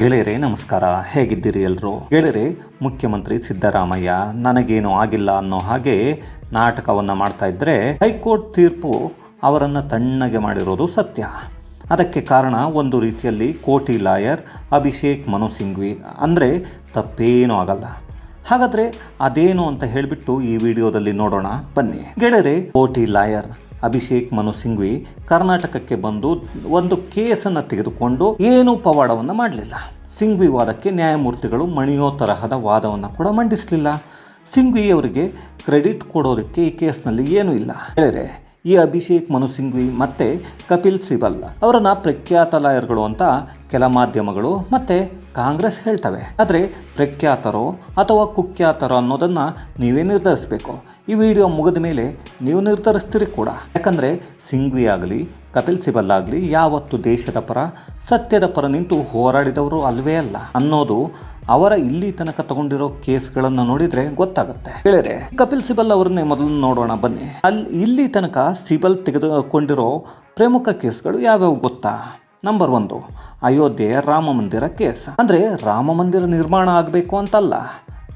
ಗೆಳೆಯರೇ, ನಮಸ್ಕಾರ. ಹೇಗಿದ್ದೀರಿ ಎಲ್ಲರೂ ಗೆಳೆಯರೇ, ಮುಖ್ಯಮಂತ್ರಿ ಸಿದ್ದರಾಮಯ್ಯ, ನನಗೇನು ಆಗಿಲ್ಲ ಅನ್ನೋ ಹಾಗೆ ನಾಟಕವನ್ನು ಮಾಡ್ತಾ ಇದ್ದರೆ ಹೈಕೋರ್ಟ್ ತೀರ್ಪು ಅವರನ್ನು ತಣ್ಣಗೆ ಮಾಡಿರೋದು ಸತ್ಯ. ಅದಕ್ಕೆ ಕಾರಣ ಒಂದು ರೀತಿಯಲ್ಲಿ ಕೋಟಿ ಲಾಯರ್ ಅಭಿಷೇಕ್ ಮನು ಸಿಂಘ್ವಿ. ಅಂದರೆ ತಪ್ಪೇನೂ ಆಗಲ್ಲ. ಹಾಗಾದರೆ ಅದೇನು ಅಂತ ಹೇಳಿಬಿಟ್ಟು ಈ ವಿಡಿಯೋದಲ್ಲಿ ನೋಡೋಣ. ಬನ್ನಿ. ಗೆಳೆಯರೇ, ಕೋಟಿ ಲಾಯರ್ ಅಭಿಷೇಕ್ ಮನು ಸಿಂಘ್ವಿ ಕರ್ನಾಟಕಕ್ಕೆ ಬಂದು ಒಂದು ಕೇಸನ್ನು ತೆಗೆದುಕೊಂಡು ಏನೂ ಪವಾಡವನ್ನು ಮಾಡಲಿಲ್ಲ. ಸಿಂಘ್ವಿ ವಾದಕ್ಕೆ ನ್ಯಾಯಮೂರ್ತಿಗಳು ಮಣಿಯೋ ತರಹದ ವಾದವನ್ನು ಕೂಡ ಮಂಡಿಸಲಿಲ್ಲ. ಸಿಂಘ್ವಿ ಅವರಿಗೆ ಕ್ರೆಡಿಟ್ ಕೊಡೋದಕ್ಕೆ ಈ ಕೇಸ್ನಲ್ಲಿ ಏನೂ ಇಲ್ಲ. ಹೇಳಿದ್ರೆ, ಈ ಅಭಿಷೇಕ್ ಮನು ಸಿಂಘ್ವಿ ಮತ್ತು ಕಪಿಲ್ ಸಿಬಲ್ ಅವರನ್ನು ಪ್ರಖ್ಯಾತ ಲಾಯರ್ಗಳು ಅಂತ ಕೆಲ ಮಾಧ್ಯಮಗಳು ಮತ್ತು ಕಾಂಗ್ರೆಸ್ ಹೇಳ್ತವೆ. ಆದರೆ ಪ್ರಖ್ಯಾತರೋ ಅಥವಾ ಕುಖ್ಯಾತರೋ ಅನ್ನೋದನ್ನು ನೀವೇ ನಿರ್ಧರಿಸಬೇಕು. ಈ ವಿಡಿಯೋ ಮುಗಿದ ಮೇಲೆ ನೀವು ನಿರ್ಧರಿಸ್ತೀರಿ ಕೂಡ. ಯಾಕಂದರೆ ಸಿಂಗ್ವಿ ಆಗಲಿ, ಕಪಿಲ್ ಸಿಬಲ್ ಆಗಲಿ ಯಾವತ್ತು ದೇಶದ ಪರ, ಸತ್ಯದ ಪರ ನಿಂತು ಹೋರಾಡಿದವರು ಅಲ್ವೇ ಅಲ್ಲ. ಅನ್ನೋದು ಅವರ ಇಲ್ಲಿ ತನಕ ತಗೊಂಡಿರೋ ಕೇಸ್ಗಳನ್ನು ನೋಡಿದರೆ ಗೊತ್ತಾಗುತ್ತೆ. ಹೇಳಿದ್ರೆ ಕಪಿಲ್ ಸಿಬಲ್ ಅವರನ್ನೇ ಮೊದಲು ನೋಡೋಣ ಬನ್ನಿ. ಅಲ್ಲಿ, ಇಲ್ಲಿ ತನಕ ಸಿಬಲ್ ತೆಗೆದುಕೊಂಡಿರೋ ಪ್ರಮುಖ ಕೇಸ್ಗಳು ಯಾವ್ಯಾವ ಗೊತ್ತಾ? ನಂಬರ್ ಒಂದು, ಅಯೋಧ್ಯೆಯ ರಾಮ ಮಂದಿರ ಕೇಸ್. ಅಂದರೆ ರಾಮ ಮಂದಿರ ನಿರ್ಮಾಣ ಆಗಬೇಕು ಅಂತಲ್ಲ.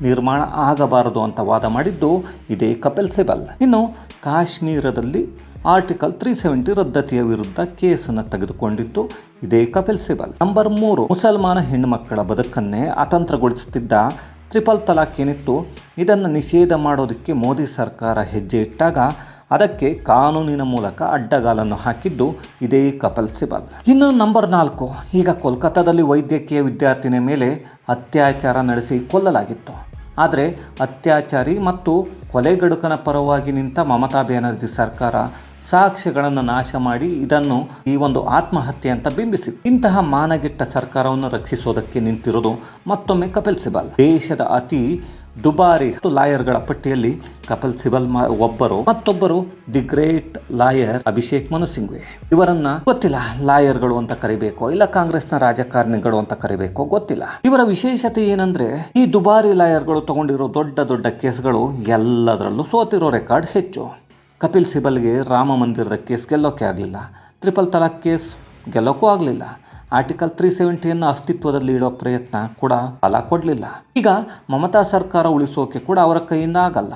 ನಿರ್ಮಾಣ ಆಗಬಾರದು ಅಂತ ವಾದ ಮಾಡಿದ್ದು ಇದೇ ಕಪಿಲ್ ಸಿಬಲ್. ಇನ್ನು ಕಾಶ್ಮೀರದಲ್ಲಿ ಆರ್ಟಿಕಲ್ ತ್ರೀ ಸೆವೆಂಟಿ ರದ್ದತಿಯ ವಿರುದ್ಧ ಕೇಸನ್ನು ತೆಗೆದುಕೊಂಡಿತ್ತು ಇದೇ ಕಪಿಲ್ ಸಿಬಲ್. ನಂಬರ್ ಮೂರು, ಮುಸಲ್ಮಾನ ಹೆಣ್ಣುಮಕ್ಕಳ ಬದುಕನ್ನೇ ಅತಂತ್ರಗೊಳಿಸುತ್ತಿದ್ದ ತ್ರಿಪಲ್ ತಲಾಖ್ ಏನಿತ್ತು ಇದನ್ನು ನಿಷೇಧ ಮಾಡೋದಕ್ಕೆ ಮೋದಿ ಸರ್ಕಾರ ಹೆಜ್ಜೆ ಇಟ್ಟಾಗ ಅದಕ್ಕೆ ಕಾನೂನಿನ ಮೂಲಕ ಅಡ್ಡಗಾಲನ್ನು ಹಾಕಿದ್ದು ಇದೇ ಕಪಲ್ ಸಿಬಲ್. ಇನ್ನು ನಂಬರ್ ನಾಲ್ಕು, ಈಗ ಕೋಲ್ಕತ್ತಾದಲ್ಲಿ ವೈದ್ಯಕೀಯ ವಿದ್ಯಾರ್ಥಿನಿ ಮೇಲೆ ಅತ್ಯಾಚಾರ ನಡೆಸಿ ಕೊಲ್ಲಲಾಗಿತ್ತು. ಆದರೆ ಅತ್ಯಾಚಾರಿ ಮತ್ತು ಕೊಲೆಗಡುಕನ ಪರವಾಗಿ ನಿಂತ ಮಮತಾ ಬ್ಯಾನರ್ಜಿ ಸರ್ಕಾರ ಸಾಕ್ಷ್ಯಗಳನ್ನು ನಾಶ ಮಾಡಿ ಇದನ್ನು ಈ ಒಂದು ಆತ್ಮಹತ್ಯೆ ಅಂತ ಬಿಂಬಿಸಿ ಇಂತಹ ಮಾನಗೆಟ್ಟ ಸರ್ಕಾರವನ್ನು ರಕ್ಷಿಸೋದಕ್ಕೆ ನಿಂತಿರೋದು ಮತ್ತೊಮ್ಮೆ ಕಪಿಲ್ ಸಿಬಲ್. ದೇಶದ ಅತಿ ದುಬಾರಿ ಲಾಯರ್ಗಳ ಪಟ್ಟಿಯಲ್ಲಿ ಕಪಿಲ್ ಸಿಬಲ್ ಒಬ್ಬರು, ಮತ್ತೊಬ್ಬರು the great lawyer Abhishek Manu Singhvi. ಇವರನ್ನ ಗೊತ್ತಿಲ್ಲ ಲಾಯರ್ಗಳು ಅಂತ ಕರಿಬೇಕೋ, ಇಲ್ಲ ಕಾಂಗ್ರೆಸ್ನ ರಾಜಕಾರಣಿಗಳು ಅಂತ ಕರಿಬೇಕೋ ಗೊತ್ತಿಲ್ಲ. ಇವರ ವಿಶೇಷತೆ ಏನಂದ್ರೆ, ಈ ದುಬಾರಿ ಲಾಯರ್ಗಳು ತಗೊಂಡಿರೋ ದೊಡ್ಡ ದೊಡ್ಡ ಕೇಸ್ಗಳು ಎಲ್ಲದರಲ್ಲೂ ಸೋತಿರೋ ರೆಕಾರ್ಡ್ ಹೆಚ್ಚು. ಕಪಿಲ್ ಸಿಬಲ್ಗೆ ರಾಮ ಮಂದಿರದ ಕೇಸ್ ಗೆಲ್ಲೋಕೆ ಆಗಲಿಲ್ಲ. ತ್ರಿಪಲ್ ತಲಾಕ್ ಕೇಸ್ ಗೆಲ್ಲೋಕ್ಕೂ ಆಗಲಿಲ್ಲ. ಆರ್ಟಿಕಲ್ ತ್ರೀ ಸೆವೆಂಟಿಯನ್ನು ಅಸ್ತಿತ್ವದಲ್ಲಿ ಇಡೋ ಪ್ರಯತ್ನ ಕೂಡ ಫಲ ಕೊಡಲಿಲ್ಲ. ಈಗ ಮಮತಾ ಸರ್ಕಾರ ಉಳಿಸೋಕೆ ಕೂಡ ಅವರ ಕೈಯಿಂದ ಆಗಲ್ಲ.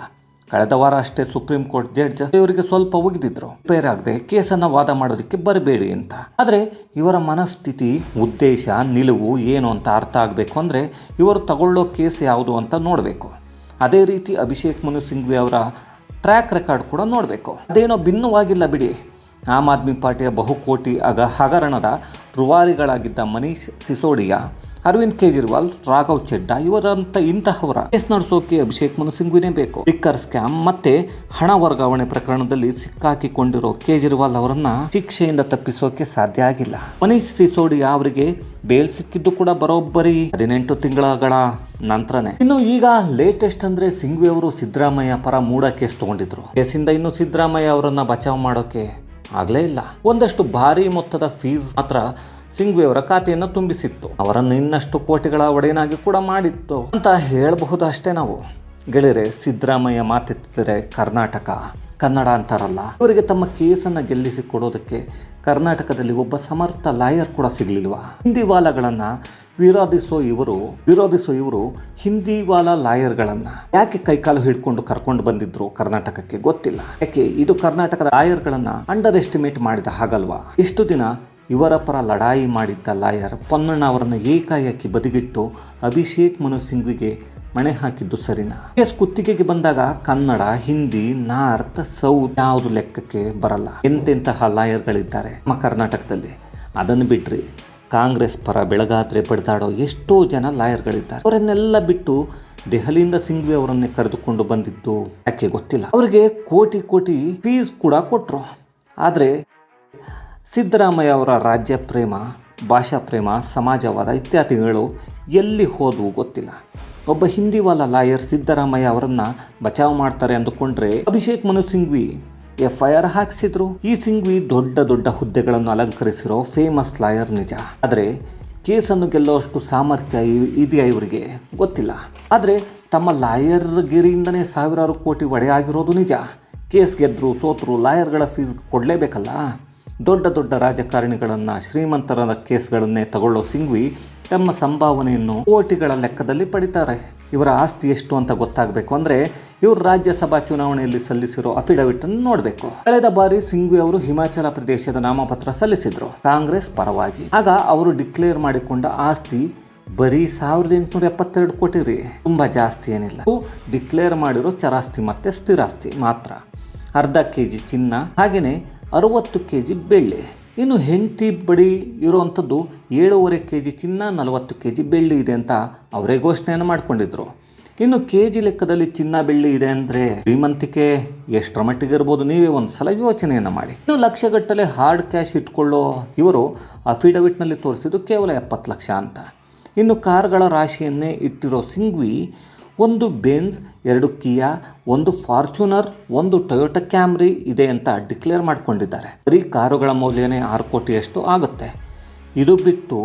ಕಳೆದ ವಾರ ಅಷ್ಟೇ ಸುಪ್ರೀಂ ಕೋರ್ಟ್ ಜಡ್ಜ್ ಇವರಿಗೆ ಸ್ವಲ್ಪ ಒಗಿದಿದ್ರು. ರಿಪೇರ್ ಆಗದೆ ಕೇಸನ್ನು ವಾದ ಮಾಡೋದಕ್ಕೆ ಬರಬೇಡಿ ಅಂತ. ಆದರೆ ಇವರ ಮನಸ್ಥಿತಿ, ಉದ್ದೇಶ, ನಿಲುವು ಏನು ಅಂತ ಅರ್ಥ ಆಗಬೇಕು ಅಂದರೆ ಇವರು ತಗೊಳ್ಳೋ ಕೇಸ್ ಯಾವುದು ಅಂತ ನೋಡಬೇಕು. ಅದೇ ರೀತಿ ಅಭಿಷೇಕ್ ಮನು ಸಿಂಘ್ವಿ ಅವರ ಟ್ರ್ಯಾಕ್ ರೆಕಾರ್ಡ್ ಕೂಡ ನೋಡಬೇಕು. ಅದೇನೋ ಭಿನ್ನವಾಗಿಲ್ಲ ಬಿಡಿ. ಆಮ್ ಆದ್ಮಿ ಪಾರ್ಟಿಯ ಬಹುಕೋಟಿ ಅಗ ಹಗರಣದ ರುವಾರಿಗಳಾಗಿದ್ದ ಮನೀಶ್ ಸಿಸೋಡಿಯಾ, ಅರವಿಂದ್ ಕೇಜ್ರಿವಾಲ್, ರಾಘವ್ ಚೆಡ್ಡಾ ಇವರಂತ ಇಂತಹವರ ಕೇಸ್ ನಡೆಸೋಕೆ ಅಭಿಷೇಕ್ ಮನು ಸಿಂಘ್ವಿನೇ ಬೇಕು. ಟಿಕ್ಕರ್ ಸ್ಕ್ಯಾಮ್ ಮತ್ತೆ ಹಣ ವರ್ಗಾವಣೆ ಪ್ರಕರಣದಲ್ಲಿ ಸಿಕ್ಕಾಕಿಕೊಂಡಿರೋ ಕೇಜ್ರಿವಾಲ್ ಅವರನ್ನ ಶಿಕ್ಷೆಯಿಂದ ತಪ್ಪಿಸೋಕೆ ಸಾಧ್ಯ ಆಗಿಲ್ಲ. ಮನೀಶ್ ಸಿಸೋಡಿಯಾ ಅವರಿಗೆ ಬೇಲ್ ಸಿಕ್ಕಿದ್ದು ಕೂಡ ಬರೋಬ್ಬರಿ ಹದಿನೆಂಟು ತಿಂಗಳಗಳ ನಂತರನೇ. ಇನ್ನು ಈಗ ಲೇಟೆಸ್ಟ್ ಅಂದ್ರೆ ಸಿಂಗ್ವಿ ಅವರು ಸಿದ್ದರಾಮಯ್ಯ ಪರ ಮೂಡ ಕೇಸ್ ತಗೊಂಡಿದ್ರು. ಕೇಸಿಂದ ಇನ್ನು ಸಿದ್ದರಾಮಯ್ಯ ಅವರನ್ನ ಬಚಾವ್ ಮಾಡೋಕೆ ಆಗ್ಲೇ ಇಲ್ಲ. ಒಂದಷ್ಟು ಭಾರಿ ಮೊತ್ತದ ಫೀಸ್ ಮಾತ್ರ ಸಿಂಗ್ವಿಯವರ ಖಾತೆಯನ್ನು ತುಂಬಿಸಿತ್ತು. ಅವರನ್ನು ಇನ್ನಷ್ಟು ಕೋಟಿಗಳ ಒಡೆಯನಾಗಿ ಕೂಡ ಮಾಡಿತ್ತು. ಅಂತ ಹೇಳಬಹುದು ಅಷ್ಟೇ ನಾವು. ಗೆಳೆಯರೆ, ಸಿದ್ದರಾಮಯ್ಯ ಮಾತೆತ್ತಿದರೆ ಕರ್ನಾಟಕ. ಕನ್ನಡ ಅಂತಾರಲ್ಲ ಇವರಿಗೆ ತಮ್ಮ ಕೇಸನ್ನು ಗೆಲ್ಲಿಸಿ ಕೊಡೋದಕ್ಕೆ ಕರ್ನಾಟಕದಲ್ಲಿ ಒಬ್ಬ ಸಮರ್ಥ ಲಾಯರ್ ಕೂಡ ಸಿಗಲಿಲ್ವಾ? ಹಿಂದಿ ವಾಲಗಳನ್ನು ವಿರೋಧಿಸೋ ಇವರು ವಿರೋಧಿಸೋ ಇವರು ಹಿಂದಿವಾಲ ಲಾಯರ್ಗಳನ್ನ ಯಾಕೆ ಕೈಕಾಲು ಹಿಡ್ಕೊಂಡು ಕರ್ಕೊಂಡು ಬಂದಿದ್ರು ಕರ್ನಾಟಕಕ್ಕೆ ಗೊತ್ತಿಲ್ಲ. ಯಾಕೆ? ಇದು ಕರ್ನಾಟಕದ ಲಾಯರ್ಗಳನ್ನ ಅಂಡರ್ ಎಸ್ಟಿಮೇಟ್ ಮಾಡಿದ ಹಾಗಲ್ವಾ? ಇಷ್ಟು ದಿನ ಇವರ ಪರ ಲಡಾಯಿ ಮಾಡಿದ್ದ ಲಾಯರ್ ಪೊನ್ನಣ್ಣ ಅವರನ್ನು ಏಕಾಏಕಿ ಬದಿಗಿಟ್ಟು ಅಭಿಷೇಕ್ ಮನು ಸಿಂಘ್ವಿಗೆ ಮಣೆ ಹಾಕಿದ್ದು ಸರಿನಾ? ಎಸ್ ಕುತ್ತಿಗೆಗೆ ಬಂದಾಗ ಕನ್ನಡ, ಹಿಂದಿ, ನಾರ್ತ್, ಸೌತ್ ಯಾವುದು ಲೆಕ್ಕಕ್ಕೆ ಬರಲ್ಲ. ಎಂತೆಂತಹ ಲಾಯರ್ಗಳಿದ್ದಾರೆ ನಮ್ಮ ಕರ್ನಾಟಕದಲ್ಲಿ? ಅದನ್ನು ಬಿಟ್ರಿ. ಕಾಂಗ್ರೆಸ್ ಪರ ಬೆಳಗಾದ್ರೆ ಬಡಿದಾಡೋ ಎಷ್ಟೋ ಜನ ಲಾಯರ್ಗಳಿದ್ದಾರೆ ಅವರನ್ನೆಲ್ಲ ಬಿಟ್ಟು ದೆಹಲಿಯಿಂದ ಸಿಂಗ್ವಿ ಅವರನ್ನೇ ಕರೆದುಕೊಂಡು ಬಂದಿದ್ದು ಯಾಕೆ ಗೊತ್ತಿಲ್ಲ? ಅವರಿಗೆ ಕೋಟಿ ಕೋಟಿ ಫೀಸ್ ಕೂಡ ಕೊಟ್ಟರು ಆದರೆ ಸಿದ್ದರಾಮಯ್ಯ ಅವರ ರಾಜ್ಯ ಪ್ರೇಮ, ಭಾಷಾ ಪ್ರೇಮ, ಸಮಾಜವಾದ ಇತ್ಯಾದಿಗಳು ಎಲ್ಲಿ ಹೋದವು ಗೊತ್ತಿಲ್ಲ. ಒಬ್ಬ ಹಿಂದಿವಾಲ ಲಾಯರ್ ಸಿದ್ದರಾಮಯ್ಯ ಅವರನ್ನ ಬಚಾವ್ ಮಾಡ್ತಾರೆ ಅಂದುಕೊಂಡ್ರೆ Abhishek Manu Singhvi F I R ಹಾಕಿಸಿದ್ರು. ಈ ಸಿಂಘ್ವಿ ದೊಡ್ಡ ದೊಡ್ಡ ಹುದ್ದೆಗಳನ್ನು ಅಲಂಕರಿಸಿರೋ ಫೇಮಸ್ ಲಾಯರ್ ನಿಜ. ಆದರೆ ಕೇಸನ್ನು ಗೆಲ್ಲುವಷ್ಟು ಸಾಮರ್ಥ್ಯ ಇದೆಯಾ ಇವರಿಗೆ? ಗೊತ್ತಿಲ್ಲ. ಆದರೆ ತಮ್ಮ ಲಾಯರ್ ಗಿರಿಯಿಂದನೇ ಸಾವಿರಾರು ಕೋಟಿ ಒಡೆಯಾಗಿರೋದು ನಿಜ. ಕೇಸ್ ಗೆದ್ರು ಸೋತರು ಲಾಯರ್ಗಳ ಫೀಸ್ ಕೊಡಲೇಬೇಕಲ್ಲ? ದೊಡ್ಡ ದೊಡ್ಡ ರಾಜಕಾರಣಿಗಳನ್ನು ಶ್ರೀಮಂತರ ಕೇಸ್ಗಳನ್ನೇ ತಗೊಳ್ಳೋ ಸಿಂಘ್ವಿ ತಮ್ಮ ಸಂಭಾವನೆಯನ್ನು ಕೋಟಿಗಳ ಲೆಕ್ಕದಲ್ಲಿ ಪಡಿತಾರೆ. ಇವರ ಆಸ್ತಿ ಎಷ್ಟು ಅಂತ ಗೊತ್ತಾಗಬೇಕು ಅಂದರೆ ಇವರು ರಾಜ್ಯಸಭಾ ಚುನಾವಣೆಯಲ್ಲಿ ಸಲ್ಲಿಸಿರೋ ಅಫಿಡವಿಟ್ ಅನ್ನು ನೋಡಬೇಕು. ಕಳೆದ ಬಾರಿ ಸಿಂಘ್ವಿ ಅವರು ಹಿಮಾಚಲ ಪ್ರದೇಶದ ನಾಮಪತ್ರ ಸಲ್ಲಿಸಿದ್ರು ಕಾಂಗ್ರೆಸ್ ಪರವಾಗಿ. ಆಗ ಅವರು ಡಿಕ್ಲೇರ್ ಮಾಡಿಕೊಂಡ ಆಸ್ತಿ ಬರೀ ಸಾವಿರದ ಎಂಟುನೂರ ಎಪ್ಪತ್ತೆರಡು ಕೋಟಿ ರೀ. ತುಂಬ ಜಾಸ್ತಿ ಏನಿಲ್ಲ. ಡಿಕ್ಲೇರ್ ಮಾಡಿರೋ ಚರಾಸ್ತಿ ಮತ್ತೆ ಸ್ಥಿರಾಸ್ತಿ ಮಾತ್ರ. ಅರ್ಧ ಕೆ ಜಿ ಚಿನ್ನ. ಹಾಗೆಯೇ ಅರುವತ್ತು ಕೆ ಜಿ ಬೆಳ್ಳಿ. ಇನ್ನು ಹೆಂಡತಿ ಬಡಿ ಇರುವಂಥದ್ದು ಏಳೂವರೆ ಕೆ ಜಿ ಚಿನ್ನ, ನಲವತ್ತು ಕೆ ಜಿ ಬೆಳ್ಳಿ ಇದೆ ಅಂತ ಅವರೇ ಘೋಷಣೆಯನ್ನು ಮಾಡಿಕೊಂಡಿದ್ರು. ಇನ್ನು ಕೆ ಜಿ ಲೆಕ್ಕದಲ್ಲಿ ಚಿನ್ನ, ಬೆಳ್ಳಿ ಇದೆ ಅಂದರೆ ಶ್ರೀಮಂತಿಕೆ ಎಷ್ಟರ ಮಟ್ಟಿಗೆ ಇರ್ಬೋದು? ನೀವೇ ಒಂದು ಸಲ ಯೋಚನೆಯನ್ನು ಮಾಡಿ. ಇನ್ನು ಲಕ್ಷಗಟ್ಟಲೆ ಹಾರ್ಡ್ ಕ್ಯಾಶ್ ಇಟ್ಕೊಳ್ಳೋ ಇವರು ಅಫಿಡವಿಟ್ನಲ್ಲಿ ತೋರಿಸಿದ್ದು ಕೇವಲ ಎಪ್ಪತ್ತು ಲಕ್ಷ ಅಂತ. ಇನ್ನು ಕಾರ್ಗಳ ರಾಶಿಯನ್ನೇ ಇಟ್ಟಿರೋ ಸಿಂಘ್ವಿ ಒಂದು ಬೆನ್ಸ್ ಎರಡು ಕಿಯಾ ಒಂದು ಫಾರ್ಚುನರ್ ಒಂದು ಟೊಯೋಟಾ ಕ್ಯಾಮ್ರಿ ಇದೆ ಅಂತ ಡಿಕ್ಲೇರ್ ಮಾಡಿಕೊಂಡಿದ್ದಾರೆ. ಬರೀ ಕಾರುಗಳ ಮೌಲ್ಯನೇ ಆರು ಕೋಟಿಯಷ್ಟು ಆಗುತ್ತೆ. ಇದು ಬಿಟ್ಟು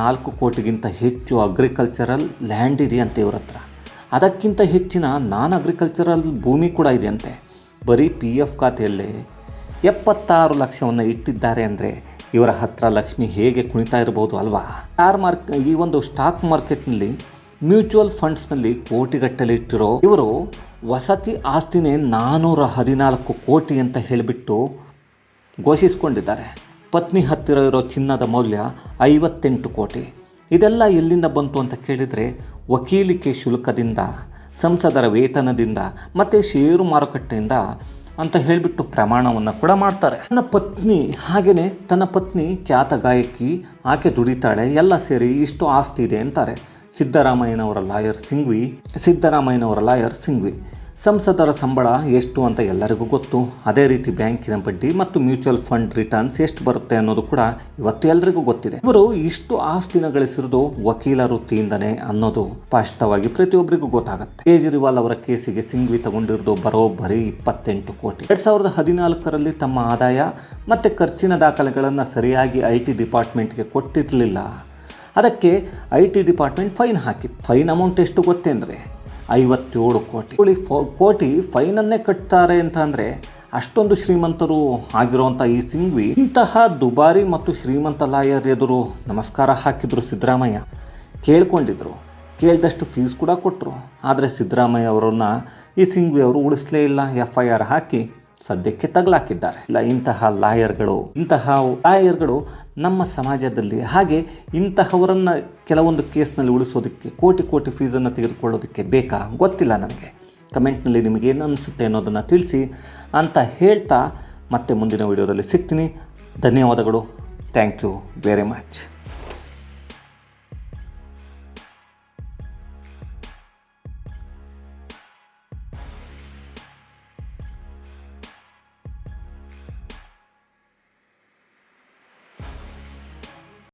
ನಾಲ್ಕು ಕೋಟಿಗಿಂತ ಹೆಚ್ಚು ಅಗ್ರಿಕಲ್ಚರಲ್ ಲ್ಯಾಂಡ್ ಇದೆಯಂತೆ ಇವ್ರ ಹತ್ರ. ಅದಕ್ಕಿಂತ ಹೆಚ್ಚಿನ ನಾನ್ ಅಗ್ರಿಕಲ್ಚರಲ್ ಭೂಮಿ ಕೂಡ ಇದೆಯಂತೆ. ಬರೀ ಪಿ ಎಫ್ ಖಾತೆಯಲ್ಲಿ ಎಪ್ಪತ್ತಾರು ಲಕ್ಷವನ್ನು ಇಟ್ಟಿದ್ದಾರೆ ಅಂದರೆ ಇವರ ಹತ್ರ ಲಕ್ಷ್ಮಿ ಹೇಗೆ ಕುಣಿತಾ ಇರಬಹುದು ಅಲ್ವಾ? ಸ್ಟಾರ್ ಮಾರ್ಕ್ ಈ ಒಂದು ಸ್ಟಾಕ್ ಮಾರ್ಕೆಟ್ನಲ್ಲಿ ಮ್ಯೂಚುವಲ್ ಫಂಡ್ಸ್ನಲ್ಲಿ ಕೋಟಿಗಟ್ಟಲೆ ಇಟ್ಟಿರೋ ಇವರು ವಸತಿ ಆಸ್ತಿನೇ ನಾನ್ನೂರ ಹದಿನಾಲ್ಕು ಕೋಟಿ ಅಂತ ಹೇಳಿಬಿಟ್ಟು ಘೋಷಿಸಿಕೊಂಡಿದ್ದಾರೆ. ಪತ್ನಿ ಹತ್ತಿರ ಇರೋ ಚಿನ್ನದ ಮೌಲ್ಯ ಐವತ್ತೆಂಟು ಕೋಟಿ. ಇದೆಲ್ಲ ಎಲ್ಲಿಂದ ಬಂತು ಅಂತ ಕೇಳಿದರೆ ವಕೀಲಿಕೆ ಶುಲ್ಕದಿಂದ, ಸಂಸದರ ವೇತನದಿಂದ ಮತ್ತು ಷೇರು ಮಾರುಕಟ್ಟೆಯಿಂದ ಅಂತ ಹೇಳಿಬಿಟ್ಟು ಪ್ರಮಾಣವನ್ನು ಕೂಡ ಮಾಡ್ತಾರೆ. ತನ್ನ ಪತ್ನಿ ಹಾಗೆಯೇ ತನ್ನ ಪತ್ನಿ ಖ್ಯಾತ ಗಾಯಕಿ, ಆಕೆ ದುಡಿತಾಳೆ, ಎಲ್ಲ ಸೇರಿ ಇಷ್ಟು ಆಸ್ತಿ ಇದೆ ಅಂತಾರೆ. ಸಿದ್ದರಾಮಯ್ಯನವರ ಲಾಯರ್ ಸಿಂಗ್ವಿ ಸಿದ್ದರಾಮಯ್ಯನವರ ಲಾಯರ್ ಸಿಂಘ್ವಿ. ಸಂಸದರ ಸಂಬಳ ಎಷ್ಟು ಅಂತ ಎಲ್ಲರಿಗೂ ಗೊತ್ತು. ಅದೇ ರೀತಿ ಬ್ಯಾಂಕಿನ ಬಡ್ಡಿ ಮತ್ತು ಮ್ಯೂಚುವಲ್ ಫಂಡ್ ರಿಟರ್ನ್ಸ್ ಎಷ್ಟು ಬರುತ್ತೆ ಅನ್ನೋದು ಕೂಡ ಇವತ್ತು ಎಲ್ಲರಿಗೂ ಗೊತ್ತಿದೆ. ಇವರು ಇಷ್ಟು ಆಸ್ತಿನ ಗಳಿಸಿರೋದು ವಕೀಲ ವೃತ್ತಿಯಿಂದನೇ ಅನ್ನೋದು ಸ್ಪಷ್ಟವಾಗಿ ಪ್ರತಿಯೊಬ್ಬರಿಗೂ ಗೊತ್ತಾಗುತ್ತೆ. ಕೇಜ್ರಿವಾಲ್ ಅವರ ಕೇಸಿಗೆ ಸಿಂಘ್ವಿ ತಗೊಂಡಿರೋದು ಬರೋಬ್ಬರಿ ಇಪ್ಪತ್ತೆಂಟು ಕೋಟಿ. ಎರಡ್ ಸಾವಿರದ ಹದಿನಾಲ್ಕರಲ್ಲಿ ತಮ್ಮ ಆದಾಯ ಮತ್ತು ಖರ್ಚಿನ ದಾಖಲೆಗಳನ್ನು ಸರಿಯಾಗಿ ಐ ಟಿ ಡಿಪಾರ್ಟ್ಮೆಂಟ್ಗೆ ಕೊಟ್ಟಿರಲಿಲ್ಲ. ಅದಕ್ಕೆ ಐ ಟಿ ಡಿಪಾರ್ಟ್ಮೆಂಟ್ ಫೈನ್ ಹಾಕಿ. ಫೈನ್ ಅಮೌಂಟ್ ಎಷ್ಟು ಗೊತ್ತೇಂದ್ರೆ ಐವತ್ತೇಳು ಕೋಟಿ. ಕೋಟಿ ಫೈನನ್ನೇ ಕಟ್ತಾರೆ ಅಂತ ಅಂದರೆ ಅಷ್ಟೊಂದು ಶ್ರೀಮಂತರು ಆಗಿರುವಂಥ ಈ ಸಿಂಗ್ವಿ ಇಂತಹ ದುಬಾರಿ ಮತ್ತು ಶ್ರೀಮಂತ ಲಾಯರ್ ಎದುರು ನಮಸ್ಕಾರ ಹಾಕಿದ್ರು ಸಿದ್ದರಾಮಯ್ಯ. ಕೇಳ್ಕೊಂಡಿದ್ರು. ಕೇಳಿದಷ್ಟು ಫೀಸ್ ಕೂಡ ಕೊಟ್ಟರು ಆದರೆ ಸಿದ್ದರಾಮಯ್ಯ ಅವರನ್ನು ಈ ಸಿಂಗ್ವಿ ಅವರು ಉಳಿಸಲೇ ಇಲ್ಲ. ಎಫ್ ಐ ಆರ್ ಹಾಕಿ ಸದ್ಯಕ್ಕೆ ತಗಲಾಕಿದ್ದಾರೆ. ಇಲ್ಲ, ಇಂತಹ ಲಾಯರ್ಗಳು ಇಂತಹ ಲಾಯರ್ಗಳು ನಮ್ಮ ಸಮಾಜದಲ್ಲಿ, ಹಾಗೆ ಇಂತಹವರನ್ನು ಕೆಲವೊಂದು ಕೇಸ್ನಲ್ಲಿ ಉಳಿಸೋದಕ್ಕೆ, ಕೋಟಿ ಕೋಟಿ ಫೀಸನ್ನು ತೆಗೆದುಕೊಳ್ಳೋದಕ್ಕೆ ಬೇಕಾ? ಗೊತ್ತಿಲ್ಲ ನನಗೆ. ಕಮೆಂಟ್ನಲ್ಲಿ ನಿಮಗೆ ಏನು ಅನಿಸುತ್ತೆ ಅನ್ನೋದನ್ನು ತಿಳಿಸಿ ಅಂತ ಹೇಳ್ತಾ ಮತ್ತೆ ಮುಂದಿನ ವಿಡಿಯೋದಲ್ಲಿ ಸಿಗ್ತೀನಿ. ಧನ್ಯವಾದಗಳು. Thank you very much.